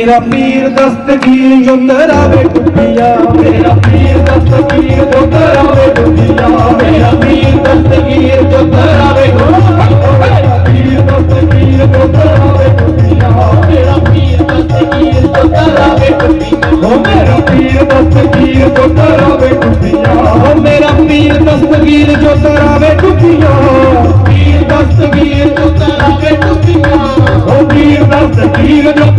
ਮੇਰਾ ਪੀਰ ਦਸਤਗੀਰ ਜੋ ਤਰਾਵੇ ਟੁੱਟੀਆਂ ਮੇਰਾ ਪੀਰ ਦਸਤਗੀਰ ਜੋ ਤਰਾਵੇ ਦੁਨੀਆ ਮੇਰਾ ਪੀਰ ਦਸਤਗੀਰ ਜੋ ਤਰਾਵੇ ਮੇਰਾ ਪੀਰ ਦਸਤਗੀਰ ਜੋ ਤਰਾਵੇ ਦੁਨੀਆ ਮੇਰਾ ਪੀਰ ਦਸਤਗੀਰ ਜੋ ਤਰਾਵੇ ਦੁਨੀਆ ਓ ਮੇਰਾ ਪੀਰ ਦਸਤਗੀਰ ਜੋ ਤਰਾਵੇ ਦੁਨੀਆ ਓ ਮੇਰਾ ਪੀਰ ਦਸਤਗੀਰ ਜੋ ਤਰਾਵੇ ਟੁੱਟੀਆਂ ਪੀਰ ਦਸਤਗੀਰ ਜੋ ਤਰਾਵੇ ਦੁਨੀਆ ਓ ਪੀਰ ਦਸਤਗੀਰ ਜੋ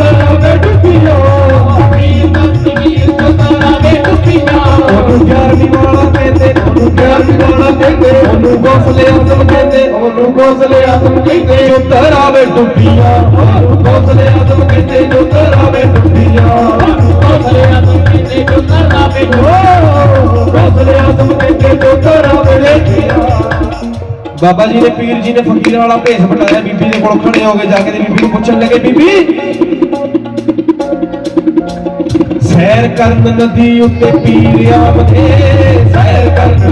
ਉਹਨੂੰ ਕਹਿੰਦੇ ਉਹਨੂੰ ਗੋਸਲੇ ਆਦਮ ਕਹਿੰਦੇ, ਉਹਨੂੰ ਗੋਸਲੇ ਆਦਮ ਕਹਿੰਦੇ, ਜੋ ਤਰਾਵੇ ਟੁੱਟੀਆਂ ਗੋਸਲੇ ਆਦਮ ਕਹਿੰਦੇ, ਜੋ ਤਰਾਵੇ ਟੁੱਟੀਆਂ ਗੋਸਲੇ ਆਦਮ ਕਹਿੰਦੇ, ਜੋ ਤਰਾਵੇ ਗੋਸਲੇ ਆਦਮ ਕਹਿੰਦੇ, ਜੋ ਤਰਾਵੇ ਟੁੱਟੀਆਂ। ਬਾਬਾ ਜੀ ਨੇ ਪੀਰ ਜੀ ਨੇ ਫਕੀਰ ਵਾਲਾ ਭੇਸ ਬਟਾਇਆ ਬੀਬੀ ਦੇ ਕੋਲ ਖੜੇ ਹੋ ਕੇ ਜਾ ਕੇ ਤੇ ਬੀਬੀ ਨੂੰ ਪੁੱਛਣ ਲੱਗੇ, ਬੀਬੀ, ਸੈਰ ਕਰਨ ਨਦੀ ਉੱਤੇ ਪੀਰ ਆਮਦੇ ਸੈਰ ਕਰਨ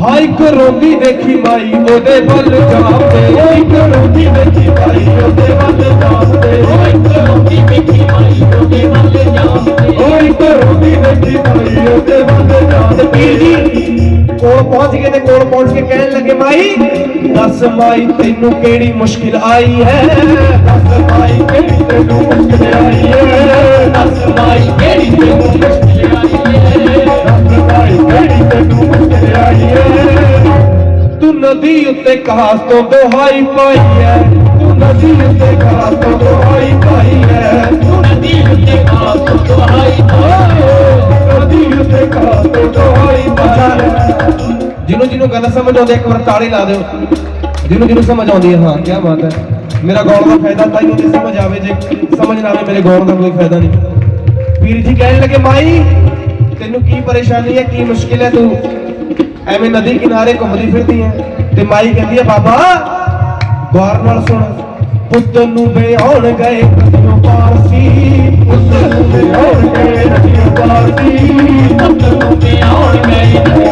ਹਾਈ ਕਰੋਂਦੀ ਦੇਖੀ ਮਾਈ, ਉਹਦੇ ਵੱਲ ਜਾਪਦੇ ਓਏ ਕਰੋਦੀ ਵਿੱਚ ਭਾਈ ਉਹਦੇ ਵੱਲ ਜਾਂਦੇ। ਓਏ ਕਰੋਦੀ ਵਿੱਚ ਭਾਈ ਉਹਦੇ ਵੱਲ ਜਾਂਦੇ। ਓਏ ਕਰੋਂਦੀ ਦੇਖੀ ਮਾਈ, ਉਹਦੇ ਵੱਲ ਜਾਪਦੇ ਪੀਰ ਕੋਲ ਪਹੁੰਚ ਗਏ ਤੇ ਕੋਲ ਪਹੁੰਚ ਕੇ ਕਹਿਣ ਲੱਗੇ, ਮਾਈ, ਦੱਸ ਮਾਈ, ਤੈਨੂੰ ਕਿਹੜੀ ਮੁਸ਼ਕਿਲ ਆਈ ਹੈ? ਦੱਸ ਮਾਈ, ਕਿਹੜੀ ਤੈਨੂੰ ਮੁਸ਼ਕਿਲ ਆਈ ਏ ਦੱਸ ਮਾਈ, ਕਿਹੜੀ ਤੈਨੂੰ ਮੁਸ਼ਕਿਲ ਆਈ ਏ ਦੱਸ ਮਾਈ, ਕਿਹੜੀ ਤੈਨੂੰ ਮੁਸ਼ਕਿਲ ਆਈ ਏ ਤੂੰ ਨਦੀ ਉੱਤੇ ਕਾਸ ਤੋਂ ਦੁਹਾਈ ਪਾਈ ਹੈ। ਤੂੰ ਨਦੀ ਉੱਤੇ ਘਾਸ ਤੋਂ ਦੁਹਾਈ ਪਾਈ ਹੈ। ਤੂੰ ਨਦੀ ਉੱਤੇ ਘਾਸ ਤੋਂ ਦੁਹਾਈ ਪਾਈ ਜਿਹਨੂੰ ਜਿਹਨੂੰ ਗੱਲ ਸਮਝ ਆਉਂਦੀ ਇੱਕ ਵਾਰ ਤਾੜੀ ਲਾ ਦਿਓ। ਜਿਹਨੂੰ ਜਿਹਨੂੰ ਸਮਝ ਆਉਂਦੀ ਹੈ ਹਾਂ ਕੀ ਬਾਤ ਹੈ। ਮੇਰਾ ਗਾਉਣ ਦਾ ਫਾਇਦਾ ਤਾਂ ਹੀ ਜੇ ਸਮਝ ਆਵੇ, ਜੇ ਸਮਝ ਨਾ ਆਵੇ, ਮੇਰੇ ਗਾਉਣ ਦਾ ਕੋਈ ਫਾਇਦਾ ਨਹੀਂ। ਪੀਰ ਜੀ ਕਹਿਣ ਲੱਗੇ, ਮਾਈ, ਤੈਨੂੰ ਕੀ ਪਰੇਸ਼ਾਨੀ ਹੈ, ਕੀ ਮੁਸ਼ਕਿਲ ਹੈ ਤੂੰ? ਐਵੇਂ ਨਦੀ ਕਿਨਾਰੇ ਘੁੰਮਦੀ ਫਿਰਦੀ ਹੈ। ਤੇ ਮਾਈ ਕਹਿੰਦੀ ਹੈ ਬਾਬਾ, ਗੌਰ ਨਾਲ ਸੁਣ। ਪੁੱਤ ਨੂੰ ਵਿਆਹਣ ਗਏ ਕਦਿਓ ਪਾਰਸੀ। ਪੁੱਤ ਨੂੰ ਵਿਆਹਣ ਗਏ ਕਦਿਓ ਪਾਰਸੀ। ਪੁੱਤ ਨੂੰ ਪਿਆਉਣ ਗਏ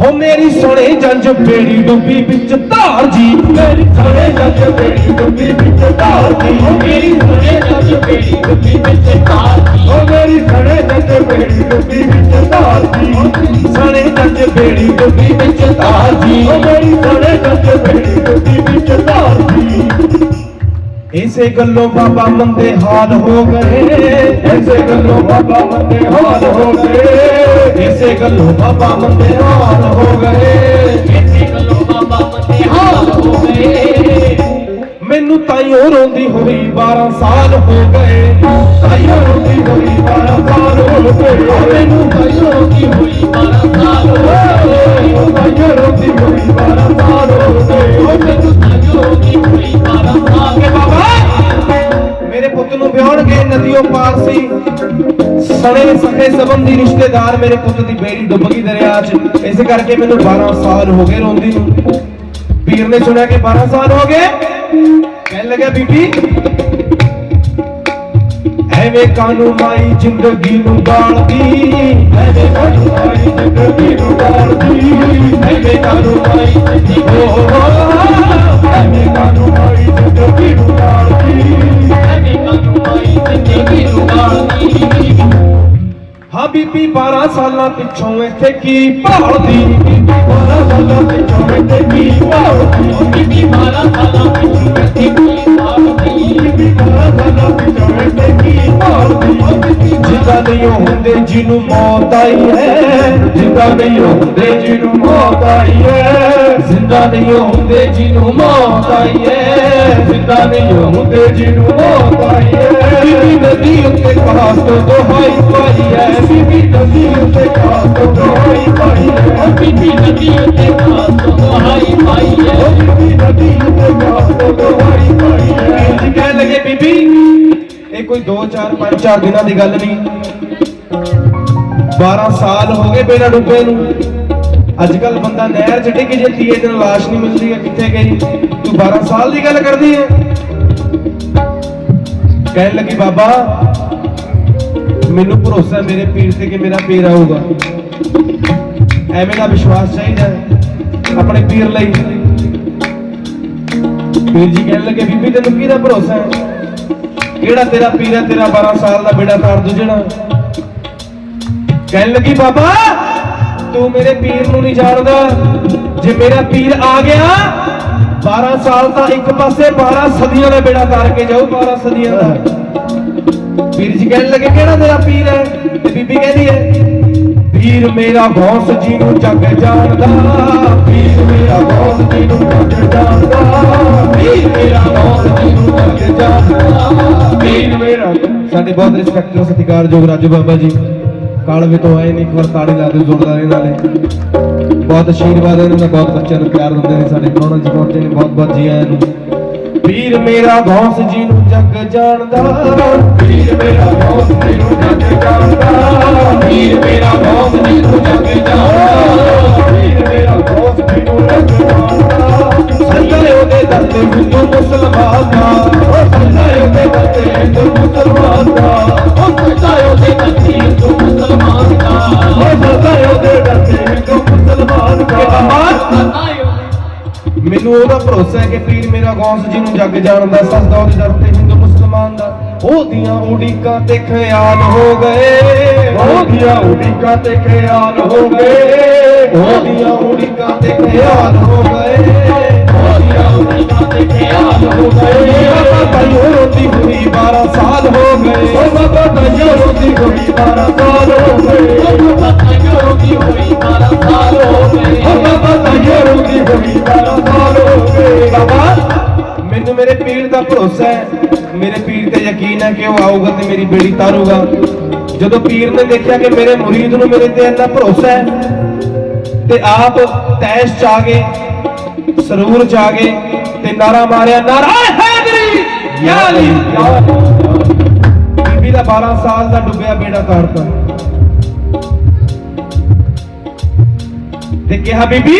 ਹੋ ਮੇਰੀ ਸੁਣੇ ਜੰਜ ਬੇੜੀ ਡੁੱਬੀ ਵਿੱਚ ਧਾਰ ਜੀ। ਮੇਰੀ ਸੁਣੇ ਜੰਜ ਬੇੜੀ ਡੁੱਬੀ ਵਿੱਚ ਧਾਰ ਜੀ। ਓ ਮੇਰੀ ਸੁਣੇ ਜੰਜ ਬੇੜੀ ਡੁੱਬੀ ਵਿੱਚ ਪਾਰਤੀ ਓ ਮੇਰੀ ਸੁਣੇ ਜੰਜ ਬੇੜੀ ਡੁੱਬੀ ਵਿੱਚ ਧਾਰ ਜੀ। ਸੁਣੇ ਜੰਜ ਬੇੜੀ ਡੁੱਬੀ ਵਿੱਚ ਧਾਰ ਜੀ। ਓ ਮੇਰੀ ਸੁਣੇ ਜੰਜ ਬੇੜੀ ਇਸੇ ਗੱਲੋਂ ਬਾਬਾ ਮੰਦੇ ਹਾਲ ਹੋ ਗਏ। ਇਸੇ ਗੱਲੋਂ ਬਾਬਾ ਮੰਦੇ ਹਾਲ ਹੋ ਗਏ। ਇਸੇ ਗੱਲੋਂ ਬਾਬਾ ਮੰਦੇ ਹਾਲ ਹੋ ਗਏ। ਇਸੇ ਗੱਲੋਂ ਬਾਬਾ ਮਤੇ ਹਾਲ ਹੋ ਗਏ। ਮੈਨੂੰ ਤਾਈਓ ਰੋਂਦੀ ਹੋਈ 12 ਸਾਲ ਹੋ ਗਏ। ਤਾਈਓ ਰੋਂਦੀ ਹੋਈ 12 ਸਾਲ ਹੋ ਗਏ। ਮੈਨੂੰ ਭਾਈਓ ਕੀ ਹੋਈ 12 ਸਾਲ ਹੋ ਗਏ। ਓ ਤਾਈਓ ਰੋਂਦੀ ਹੋਈ 12 ਸਾਲ ਹੋ ਗਏ। ਵਿਆਹਣਗੇ ਨਦੀਓ ਪਾਰ ਸੀ ਸਣੇ ਸਖੇ ਸੰਬੰਧੀ ਰਿਸ਼ਤੇਦਾਰ ਮੇਰੇ ਪੁੱਤ ਦੀ ਬੇੜੀ ਡੁੱਬ ਗਈ ਦਰਿਆ 'ਚ। ਇਸੇ ਕਰਕੇ ਮੈਨੂੰ 12 ਸਾਲ ਹੋ ਗਏ ਰੋਂਦੀ ਨੂੰ। ਪੀਰ ਨੇ ਸੁਣਿਆ ਕਿ 12 ਸਾਲ ਹੋ ਗਏ? ਕਹਿਣ ਲੱਗਾ ਬੀਬੀ, ਐਵੇਂ ਕਾਨੂੰ ਮਾਈ ਜ਼ਿੰਦਗੀ ਨੂੰ ਗਾਲਦੀ ਐਵੇਂ ਕਾਨੂੰ ਮਾਈ ਜ਼ਿੰਦਗੀ ਨੂੰ ਗਾਲਦੀ ਐਵੇਂ ਕਾਨੂੰ ਮਾਈ ਜ਼ਿੰਦਗੀ ਨੂੰ ਐਵੇਂ ਕਾਨੂੰ ਮਾਈ ਜ਼ਿੰਦਗੀ ਨੂੰ ਗਾਲਦੀ ਕਾਨੂੰ ਮਾਈ ਜ਼ਿੰਦਗੀ ਨੂੰ ਗਾਲਦੀ ਹਾਂ ਬੀਬੀ 12 ਸਾਲਾਂ ਪਿੱਛੋਂ ਇੱਥੇ ਕੀ ਭਾਲਦੀ? ਬੀਬੀ 12 ਸਾਲਾਂ ਪਿੱਛੋਂ ਇੱਥੇ ਕੀ ਭਾਲਦੀ? ਬੀਬੀ 12 ਸਾਲਾਂ ਪਿੱਛੋਂ ਇੱਥੇ ਕੀ ਭਾਲਦੀ? ਬੀਬੀ 12 ਸਾਲਾਂ ਪਿੱਛੋਂ ਇੱਥੇ ਕੀ ਭਾਲਦੀ? ਜਿੱਦਾਂ ਨਹੀਂ ਹੁੰਦੇ ਜਿਹਨੂੰ ਮੌਤ ਆਈ ਹੈ। ਜਿੱਦਾਂ ਨਹੀਂ ਹੁੰਦੇ ਜਿਹਨੂੰ ਮੌਤ ਆਈ ਹੈ। ਜ਼ਿੰਦਾ ਨਹੀਂ ਹੁੰਦੇ ਜਿਹਨੂੰ ਮੌਤ ਆਈ ਹੈ ਜ਼ਿੰਦਾ ਨਹੀਂ ਹੁੰਦੇ ਜਿਹਨੂੰ ਮੌਤ ਆਈ ਹੈ ਬੀਬੀ ਨਦੀ ਉੱਤੇ ਕਾਸ ਤੋਂ ਦੁਹਾਈ ਪਾਈ ਹੈ ਬੀਬੀ ਨਦੀ ਉੱਤੇ ਕਾਸ ਤੋਂ ਦੁਹਾਈ ਪਾਈ ਓ ਬੀਬੀ ਨਦੀ ਉੱਤੇ ਘਾਸ ਤੋਂ ਦੁਹਾਈ ਪਾਈ ਹੈ ਬੀਬੀ ਨਦੀ ਉੱਤੇ ਕਾਸ ਤੋਂ ਦੁਹਾਈ ਪਾਈ ਹੈ ਜੀ ਕਹਿਣ ਲੱਗੇ ਬੀਬੀ? ਇਹ ਕੋਈ 2 4 5 4 ਦਿਨਾਂ ਦੀ ਗੱਲ ਨਹੀਂ। 12 ਸਾਲ ਹੋ ਗਏ ਬੇੜਾ ਡੁੱਬੇ ਨੂੰ। ਅੱਜ ਕੱਲ ਬੰਦਾ ਨਹਿਰ 'ਚ ਡਿੱਗ ਜੇ ਤੀਏ ਦਿਨ ਲਾਸ਼ ਨਹੀਂ ਮਿਲਦੀ ਹੈ ਕਿੱਥੇ ਗਈ। ਤੂੰ 12 ਸਾਲ ਦੀ ਗੱਲ ਕਰਦੀ ਹੈ ਕਹਿਣ ਲੱਗੀ, ਬਾਬਾ, ਮੈਨੂੰ ਭਰੋਸਾ ਮੇਰੇ ਪੀਰ ਤੇ ਕਿ ਮੇਰਾ ਪੀਰ ਆਊਗਾ। ਐਵੇਂ ਦਾ ਵਿਸ਼ਵਾਸ ਚਾਹੀਦਾ ਆਪਣੇ ਪੀਰ ਲਈ। ਪੀਰ ਜੀ ਕਹਿਣ ਲੱਗੇ, ਬੀਬੀ, ਤੈਨੂੰ ਕਿਹਦਾ ਭਰੋਸਾ ਹੈ? ਕਿਹੜਾ ਤੇਰਾ ਪੀਰ ਹੈ? ਤੇਰਾ 12 ਸਾਲ ਦਾ ਬੇੜਾ ਤਾਰ ਦੂਜਣਾ ਕਹਿਣ ਲੱਗੀ, ਬਾਬਾ ਤੂੰ ਮੇਰੇ ਪੀਰ ਨੂੰ ਨਹੀਂ ਜਾਣਦਾ। ਜੇ ਮੇਰਾ ਪੀਰ ਆ ਗਿਆ 12 ਸਾਲ ਤਾਂ ਇੱਕ ਪਾਸੇ 12 ਸਦੀਆਂ ਦਾ ਬੇੜਾ ਤਾਰ ਕੇ ਜਾਊ 12 ਸਦੀਆਂ ਦਾ। ਪੀਰ ਜੀ ਕਹਿਣ ਲੱਗੇ, ਕਿਹੜਾ ਤੇਰਾ ਪੀਰ ਹੈ? ਤੇ ਬੀਬੀ ਕਹਿੰਦੀ ਹੈ, ਪੀਰ ਮੇਰਾ ਗੌਸ ਜੀ ਨੂੰ ਜੱਗ ਜਾਣਦਾ। ਪੀਰ ਮੇਰਾ ਬਹੁਤ ਜੀ ਨੂੰ ਜੱਗ ਜਾਣਦਾ। ਪੀਰ ਮੇਰਾ ਬਹੁਤ ਜੀ ਨੂੰ ਜੱਗ ਜਾਣਦਾ। ਪੀਰ ਮੇਰਾ ਸਾਡੇ ਬਹੁਤ ਰਿਸਪੈਕਟ ਸਤਿਕਾਰਯੋਗ ਰਾਜੂ ਬਾਬਾ ਜੀ। ਕਾਲਵੇ ਤੋਂ ਆਏ ਨੇ ਇੱਕ ਵਾਰ ਤਾੜੀ ਲਾ ਦਿਓ ਜ਼ੋਰਦਾਰ ਇਹਨਾਂ ਲਈ ਬਹੁਤ ਆਸ਼ੀਰਵਾਦ ਇਹਨਾਂ ਦਾ ਬਹੁਤ ਬੱਚਿਆਂ ਨੂੰ ਪਿਆਰ ਦਿੰਦੇ ਨੇ ਸਾਡੇ ਪ੍ਰਾਹੁਣਾ ਜੀ ਪਹੁੰਚੇ ਨੇ ਬਹੁਤ ਬਹੁਤ ਜੀ ਆਇਆਂ ਨੂੰ। ਪੀਰ ਮੇਰਾ ਗੌਸ ਜੀ ਨੂੰ ਜੱਗ ਜਾਣਦਾ। ਪੀਰ ਮੇਰਾ ਬਹੁਤ ਜੀ ਨੂੰ ਜੱਗ ਜਾਣਦਾ। ਪੀਰ ਮੇਰਾ ਬਹੁਤ ਜੀ ਨੂੰ ਜੱਗ ਜਾਣਦਾ। ਪੀਰ ਮੇਰਾ ਬਹੁਤ ਜੀ ਨੂੰ ਜੱਗ ਜਾਣਦਾ। ਸੰਗਲੇ ਉਹਦੇ ਦਰ ਤੇ ਹਿੰਦੂ ਮੁਸਲਮਾਨ। ਦਾ ਉਹ ਸੰਸਾਇਓ ਮੈਨੂੰ ਉਹਦਾ ਭਰੋਸਾ ਹੈ ਕਿ ਪੀਰ ਮੇਰਾ ਗੌਸ ਜੀ ਨੂੰ ਜੱਗ ਜਾਣਦਾ ਸਜਦਾ ਉਹਦੇ ਦਰ ਤੇ ਹਿੰਦੂ, ਮੁਸਲਮਾਨ ਦਾ। ਉਹਦੀਆਂ ਉਡੀਕਾਂ ਤੇ ਖਿਆਲ ਹੋ ਗਏ। ਉਹਦੀਆਂ ਉਡੀਕਾਂ ਤੇ ਖਿਆਲ ਹੋ ਗਏ। ਉਹਦੀਆਂ ਉਡੀਕਾਂ ਤੇ ਖਿਆਲ ਹੋ ਗਏ। ਉਹਦੀਆਂ ਉਡੀਕਾਂ ਤੇ ਖਿਆਲ ਹੋ ਗਏ। ਬਾਬਾ ਤਾਈਓ ਰੋਂਦੀ ਹੋਈ 12 ਸਾਲ ਹੋ ਗਏ। ਉਹ ਬਾਬਾ ਤਾਈਓ ਰੋਂਦੀ ਹੋਈ 12 ਸਾਲ ਹੋ ਗਏ। ਬਾਬਾ ਤਾਈਓ ਰੋਂਦੀ ਹੋਈ 12 ਸਾਲ ਦਾ ਭਰੋਸਾ ਹੈ, ਮੇਰੇ ਪੀਰ ਤੇ ਯਕੀਨ ਹੈ ਕਿ ਉਹ ਆਊਗਾ ਤੇ ਮੇਰੀ ਬੇੜੀ ਤਾਰੂਗਾ। ਜਦੋਂ ਪੀਰ ਨੇ ਦੇਖਿਆ ਕਿ ਮੇਰੇ ਮੁਰੀਦ ਨੂੰ ਮੇਰੇ ਤੇ ਇੰਨਾ ਭਰੋਸਾ ਹੈ, ਤੇ ਆਪ ਤੈਸ਼ ਚ ਆ ਗਏ ਸਰੂਰ ਚ ਆ ਗਏ ਤੇ ਨਾਰਾ ਮਾਰਿਆ, ਨਾਰਾ ਹੈਦਰੀ ਯਾ ਅਲੀ ਬੀਬੀ ਦਾ 12 ਸਾਲ ਦਾ ਡੁੱਬਿਆ ਬੇੜਾ ਤਾਰਤਾ। ਤੇ ਕਿਹਾ, ਬੀਬੀ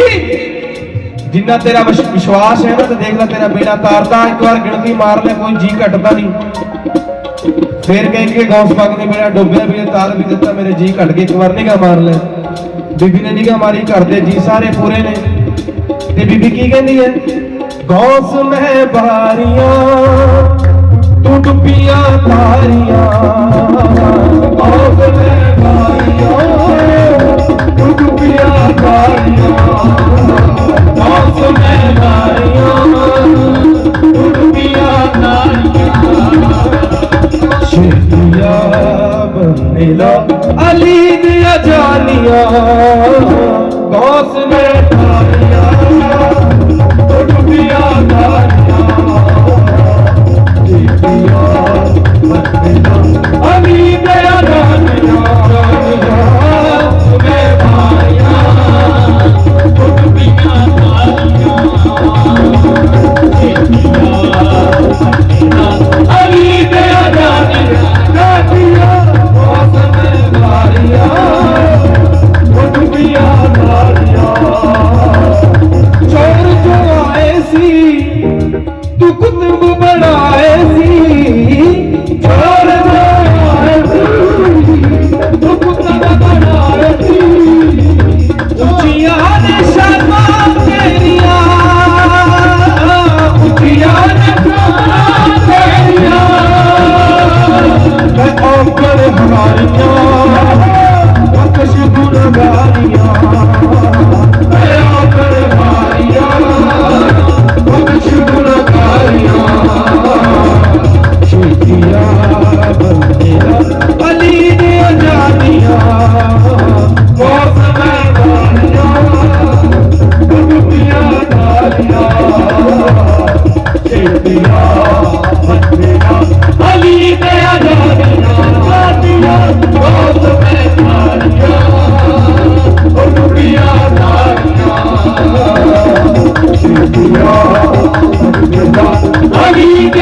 ਜਿੰਨਾ ਤੇਰਾ ਵਿਸ਼ਵਾਸ ਹੈ ਨਾ ਤੇ ਦੇਖ ਲੈ ਤੇਰਾ ਬੇੜਾ ਤਾਰਦਾ, ਇੱਕ ਵਾਰ ਗਿਣਤੀ ਮਾਰ ਲੈ, ਕੋਈ ਜੀ ਘਟਦਾ ਨਹੀਂ। ਫੇਰ ਕਹਿ ਕੇ ਗੌਸ ਪੱਕ ਨੇ ਮੇਰਾ ਡੁੱਬਿਆ ਵੀ ਤਾਰ ਵੀ ਦਿੱਤਾ, ਮੇਰੇ ਜੀ ਘਟ ਗਏ, ਇੱਕ ਵਾਰ ਨਿਗਾ ਮਾਰ ਲੈ। ਬੀਬੀ ਨੇ ਨਿਗਾ ਮਾਰੀ, ਘਰ ਦੇ ਜੀ ਸਾਰੇ ਪੂਰੇ ਨੇ। ਤੇ ਬੀਬੀ ਕੀ ਕਹਿੰਦੀ ਹੈ? ਗੌਸ ਮੈਂ ਬਾਰੀਆਂ, ਤੂੰ ਡੁੱਬੀਆਂ ਤਾਰੀਆਂ। ਗੌਸ Osman गालियां You.